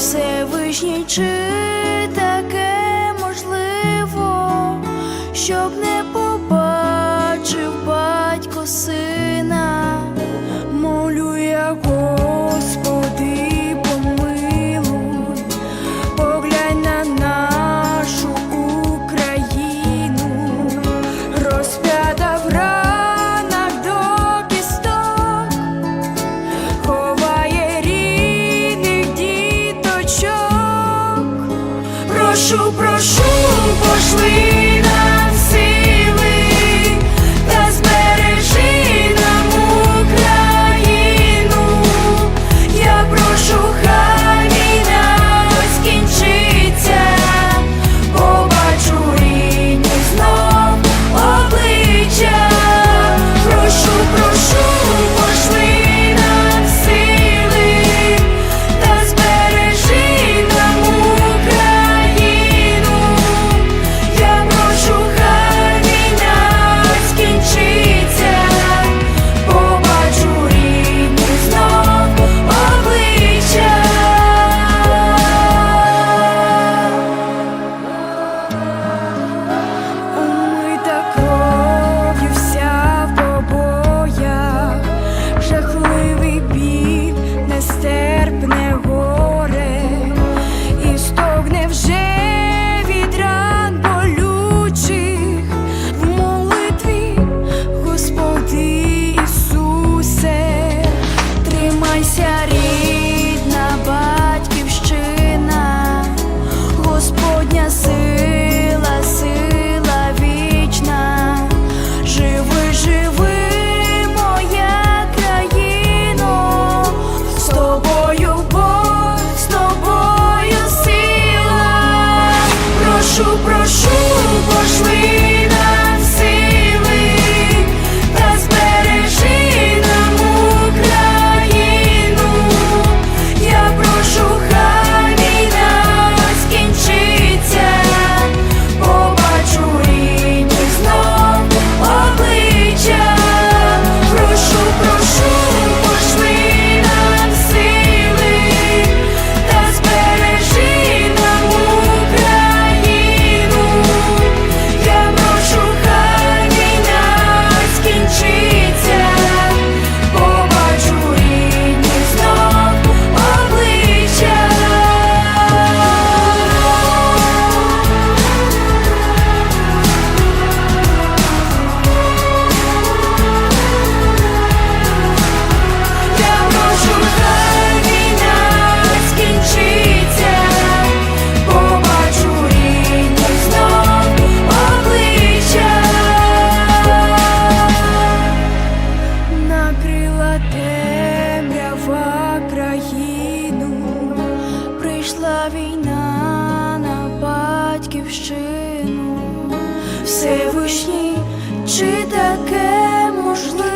Всевишній чин. прошу, прошу, пошли. Ooh. війна на батьківщину, Всевишній, чи таке можливо?